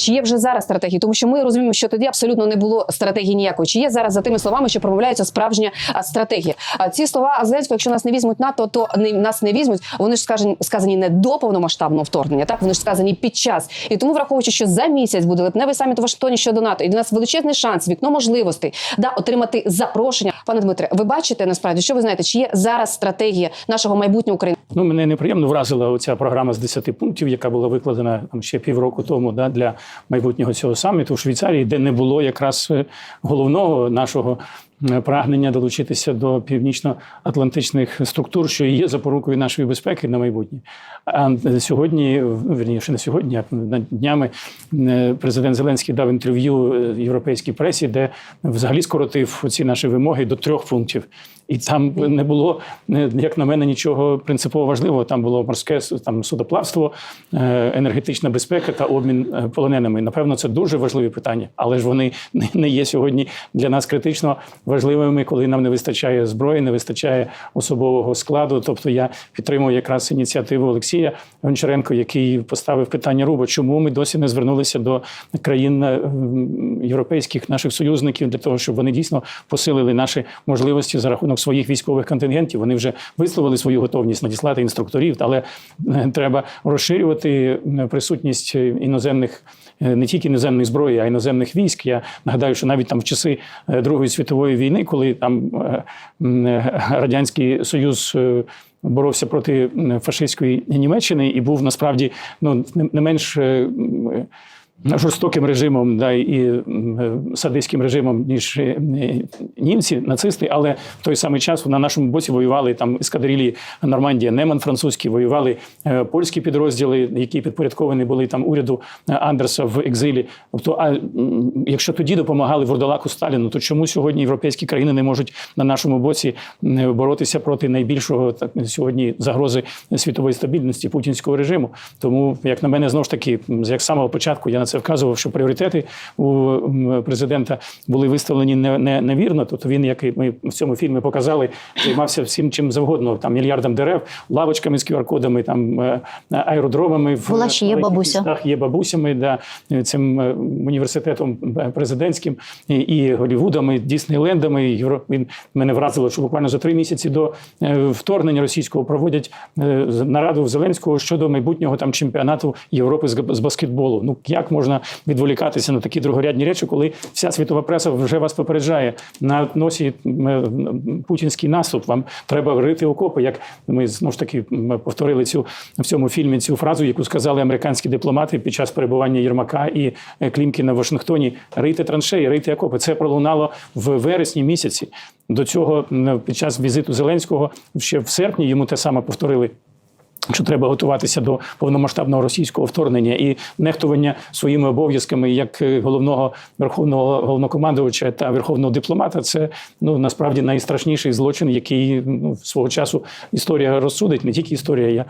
Чи є вже зараз стратегії? Тому що ми розуміємо, що тоді абсолютно не було стратегії ніякої. Чи є зараз за тими словами, що промовляється справжня стратегія? А ці слова Зеленського, якщо нас не візьмуть НАТО, то не нас не візьмуть. Вони ж сказані, сказані не до повномасштабного вторгнення, так вони ж сказані під час. І тому, враховуючи, що за місяць буде липневий саміт у Вашингтоні щодо НАТО, і для нас величезний шанс, вікно можливостей да отримати запрошення. Пане Дмитре, ви бачите насправді, що ви знаєте, чи є зараз стратегія нашого майбутнього України? Ну, мене неприємно вразила оця програма з 10 пунктів, яка була викладена там ще півроку тому да, для майбутнього цього саміту в Швейцарії, де не було якраз е, головного нашого прагнення долучитися до північно-атлантичних структур, що є запорукою нашої безпеки на майбутнє. А сьогодні, вірніше, не сьогодні, а на днями е, президент Зеленський дав інтерв'ю е, європейській пресі, де взагалі скоротив ці наші вимоги до трьох пунктів. І там не було, е, як на мене, нічого принципово важливого. Там було морське там судоплавство, е, енергетична безпека та обмін е, полоненими. Напевно, це дуже важливі питання, але ж вони не є сьогодні для нас критично важливими, коли нам не вистачає зброї, не вистачає особового складу. Тобто я підтримую якраз ініціативу Олексія Гончаренко, який поставив питання Рубо, чому ми досі не звернулися до країн е, європейських наших союзників для того, щоб вони дійсно посилили наші можливості за рахунок своїх військових контингентів. Вони вже висловили свою готовність надіслати інструкторів, але е, треба розширювати присутність іноземних. е, Не тільки іноземної зброї, а іноземних військ. Я нагадаю, що навіть там в часи Другої світової війни, коли там е, е, радянський союз е, боровся проти фашистської Німеччини і був насправді ну не менш. Жорстоким режимом, да, і е, садистським режимом, ніж е, німці, нацисти, але в той самий час на нашому боці воювали там ескадрилі Нормандія, Неман французькі, воювали е, польські підрозділи, які підпорядковані були там уряду Андерса в екзилі. Тобто, а якщо тоді допомагали Вурдалаку Сталіну, то чому сьогодні європейські країни не можуть на нашому боці боротися проти найбільшого так сьогодні загрози світової стабільності путінського режиму? Тому, як на мене, знову ж таки, як з самого початку я на це вказував, що пріоритети у президента були виставлені не, не, невірно. Тобто він, як ми в цьому фільмі показали, займався всім чим завгодно, там мільярдом дерев, лавочками з QR-кодами, там е, аеродромами в Була ще є бабуся. містах, є бабусями, да, цим е, університетом е, президентським і, і Голівудом, і Діснейлендами. Євро- Він мене вразило, що буквально за три місяці до вторгнення російського проводять нараду в Зеленського щодо майбутнього там чемпіонату Європи з, з баскетболу. Ну як можна відволікатися на такі другорядні речі, коли вся світова преса вже вас попереджає на носі е, путінський наступ. Вам треба рити окопи. Як ми знову ж таки повторили цю в цьому фільмі цю фразу, яку сказали американські дипломати під час перебування Єрмака і е, Клімкіна в Вашингтоні. Рийте траншеї, рийте окопи. Це пролунало в вересні місяці. До цього під час візиту Зеленського ще в серпні йому те саме повторили. Що треба готуватися до повномасштабного російського вторгнення і нехтування своїми обов'язками як е, головного верховного головнокомандувача та верховного дипломата, це ну насправді найстрашніший злочин, який ну свого часу історія розсудить. Не тільки історія. Я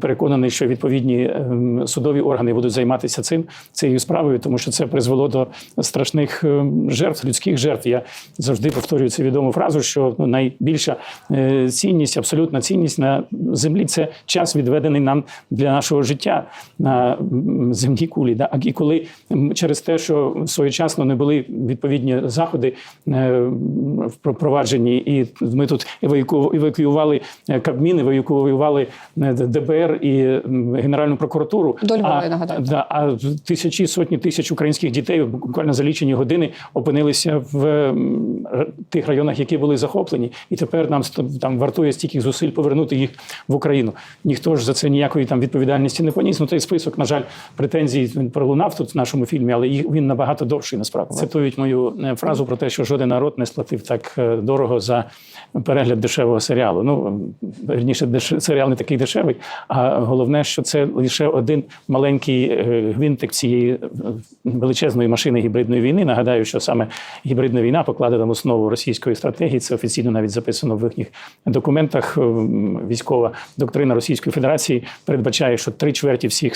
переконаний, що відповідні ем, судові органи будуть займатися цим цією справою, тому що це призвело до страшних ем, жертв, людських жертв. Я завжди повторюю цю відому фразу, що ну, найбільша е, цінність, абсолютна цінність на землі це час відведений нам для нашого життя на земній кулі. Да? А І коли через те, що своєчасно не були відповідні заходи е, впроваджені, і ми тут еваку- евакуювали е, Кабмін, евакуювали е, ДБР і Генеральну прокуратуру. До Львова, А- нагадаю. Да, а тисячі, сотні тисяч українських дітей буквально за лічені години опинилися в тих районах, які були захоплені, і тепер нам там вартує стільки зусиль повернути їх в Україну. Ніхто ж за це ніякої там відповідальності не поніс. Ну той список, на жаль, претензій він пролунав тут в нашому фільмі, але він набагато довший насправді. Цитують мою е, фразу про те, що жоден народ не сплатив так е, дорого за перегляд дешевого серіалу. Ну верніше, деш... серіал не такий дешевий, а головне, що це лише один маленький е, гвинтик цієї величезної машини гібридної війни. Нагадаю, що саме гібридна війна покладена в основу російської стратегії. Це офіційно навіть записано в їхніх документах. Ем, Військова доктрина Російської Російської Федерації передбачає, що три чверті всіх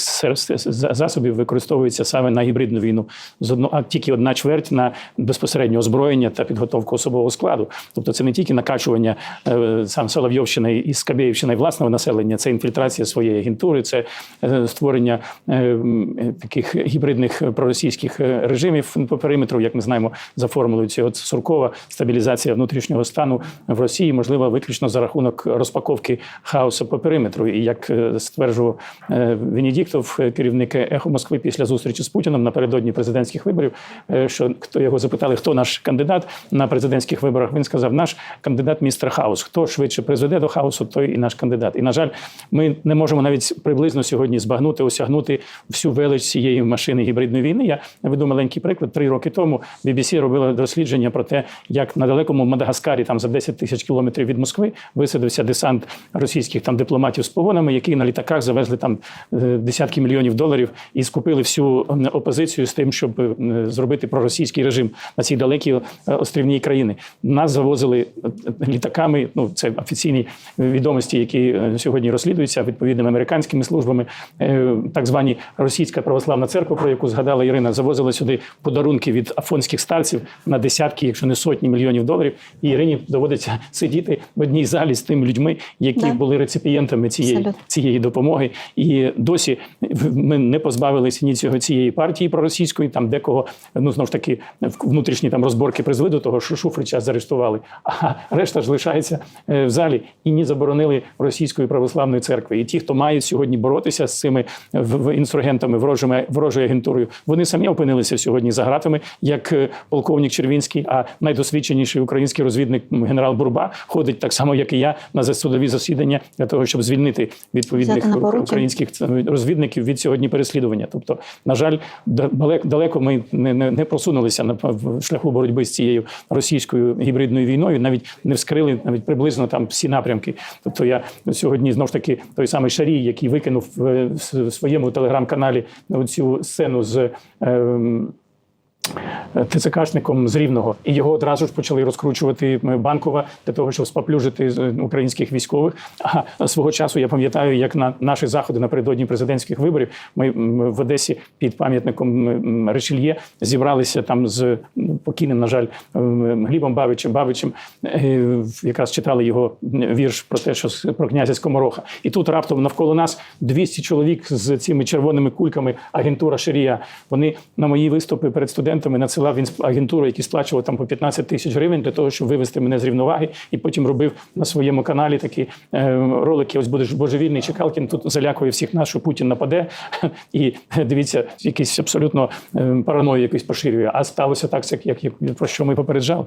засобів використовуються саме на гібридну війну. З одно, а тільки одна чверть на безпосереднє озброєння та підготовку особового складу. Тобто, це не тільки накачування е, сам Соловйовщини і Скабєївщини власного населення, це інфільтрація своєї агентури, це е, створення е, таких гібридних проросійських режимів по периметру, як ми знаємо, за формулою цього Суркова, стабілізація внутрішнього стану в Росії можлива виключно за рахунок розпаковки хаосу по периметру. Як е, стверджував е, Венедіктов, е, керівник ехо Москви після зустрічі з Путіним напередодні президентських виборів, що хто його запитали, хто наш кандидат на президентських виборах, він сказав: наш кандидат містер Хаус. Хто швидше призведе до хаосу, той і наш кандидат. І на жаль, ми не можемо навіть приблизно сьогодні збагнути, осягнути всю велич цієї машини гібридної війни. Я наведу маленький приклад. Три роки тому BBC робила дослідження про те, як на далекому Мадагаскарі, там за 10 тисяч кілометрів від Москви, висадився десант російських там дипломатів з погонами, які на літаках завезли там е, десятки мільйонів доларів і скупили всю опозицію з тим, щоб е, зробити проросійський режим на цій далекій е, острівній країни. Нас завозили літаками. Ну це офіційні відомості, які сьогодні розслідуються відповідними американськими службами. Так звані російська православна церква, про яку згадала Ірина, завозила сюди подарунки від афонських старців на десятки, якщо не сотні мільйонів доларів. І Ірині доводиться сидіти в одній залі з тими людьми, які Да. були реципієнтами цієї, Цієї допомоги. І досі ми не позбавилися ні цього цієї партії проросійської. Там декого ну знову ж таки внутрішні там розборки призвели до того, що Шуфрича заарештували. А решта ж лишається е, в залі і не заборонили російської православної церкви. І ті, хто мають сьогодні боротися з цими інсургентами, ворожими ворожою агентурою, вони самі опинилися сьогодні за гратами, як е, полковник Червінський, а найдосвідченіший український розвідник генерал Бурба ходить так само, як і я, на судові засідання для того, щоб звільнити відповідних на поруки. українських розвідників від сьогодні переслідування. Тобто, на жаль, далеко, далеко ми не, не, не просунулися на в шляху боротьби з цією російською гібридною війною, навіть не вскрили навіть приблизно там всі напрямки. Тобто я сьогодні знов ж таки той самий Шарій, який викинув в, в своєму телеграм-каналі цю сцену з. ем, ТЦКшником з Рівного, і його одразу ж почали розкручувати е, банкова для того, щоб споплюжити е, українських військових. А свого часу я пам'ятаю, як на наші заходи напередодні президентських виборів ми в Одесі під пам'ятником м, Ришельє зібралися там з покійним, на жаль, Глібом. Бабичем е, якраз читали його вірш про те, що про князя Скомороха. І тут раптом навколо нас 200 чоловік з цими червоними кульками агентура Ширія. Вони на мої виступи перед студентами надсилав він агентуру, які сплачував там по 15 тисяч гривень для того, щоб вивести мене з рівноваги, і потім робив на своєму каналі такі е, ролики. Ось будеш божевільний Чекалкін тут залякує всіх нас, що Путін нападе. І дивіться, якийсь абсолютно е, параною якийсь поширює. А сталося так, як, як про що ми попереджали.